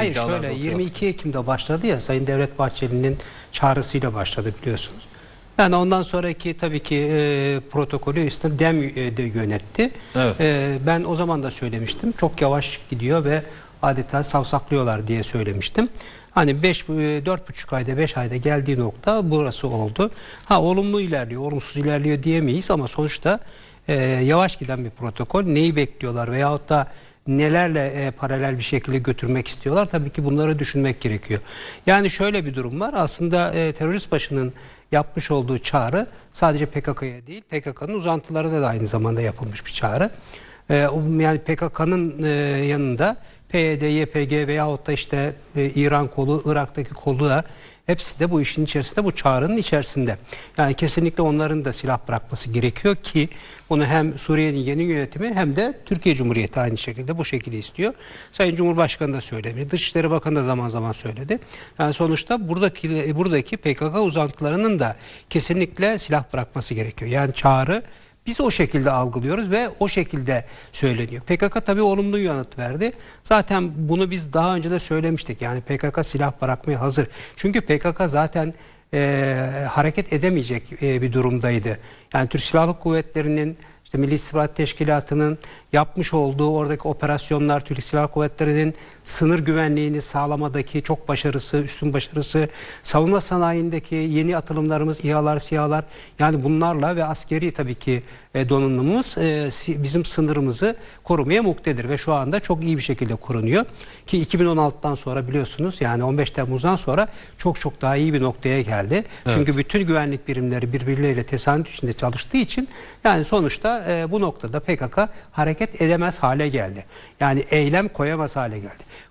Hayır şöyle ortaya 22 Ekim'de başladı ya Sayın Devlet Bahçeli'nin çağrısıyla başladı biliyorsunuz. Yani ondan sonraki tabii ki e, protokolü işte DEM e, de yönetti. Evet. E, ben o zaman da söylemiştim. Çok yavaş gidiyor ve adeta savsaklıyorlar diye söylemiştim. Hani 5 4,5 ayda 5 ayda geldiği nokta burası oldu. Ha olumlu ilerliyor, olumsuz ilerliyor diyemeyiz ama sonuçta e, yavaş giden bir protokol. Neyi bekliyorlar veyahut da nelerle e, paralel bir şekilde götürmek istiyorlar? Tabii ki bunları düşünmek gerekiyor. Yani şöyle bir durum var. Aslında e, terörist başının yapmış olduğu çağrı sadece PKK'ya değil, PKK'nın uzantılarına da aynı zamanda yapılmış bir çağrı. E, o- yani PKK'nın e, yanında PYD, YPG veyahut da işte e, İran kolu, Irak'taki kolu da hepsi de bu işin içerisinde, bu çağrının içerisinde. Yani kesinlikle onların da silah bırakması gerekiyor ki bunu hem Suriye'nin yeni yönetimi hem de Türkiye Cumhuriyeti aynı şekilde bu şekilde istiyor. Sayın Cumhurbaşkanı da söyledi. Dışişleri Bakanı da zaman zaman söyledi. Yani sonuçta buradaki buradaki PKK uzantılarının da kesinlikle silah bırakması gerekiyor. Yani çağrı biz o şekilde algılıyoruz ve o şekilde söyleniyor. PKK tabii olumlu yanıt verdi. Zaten bunu biz daha önce de söylemiştik. Yani PKK silah bırakmaya hazır. Çünkü PKK zaten e, hareket edemeyecek e, bir durumdaydı. Yani Türk Silahlı Kuvvetleri'nin işte Milli İstihbarat Teşkilatı'nın yapmış olduğu oradaki operasyonlar, Türk Silahlı Kuvvetleri'nin sınır güvenliğini sağlamadaki çok başarısı, üstün başarısı, savunma sanayindeki yeni atılımlarımız, İHA'lar, SİHA'lar yani bunlarla ve askeri tabii ki e, donanımımız e, bizim sınırımızı korumaya muktedir ve şu anda çok iyi bir şekilde korunuyor. Ki 2016'dan sonra biliyorsunuz yani 15 Temmuz'dan sonra çok çok daha iyi bir noktaya geldi. Çünkü bütün güvenlik birimleri birbirleriyle tesanüt içinde çalıştığı için yani sonuçta e, bu noktada PKK hareket edemez hale geldi. Yani eylem koyamaz hale geldi.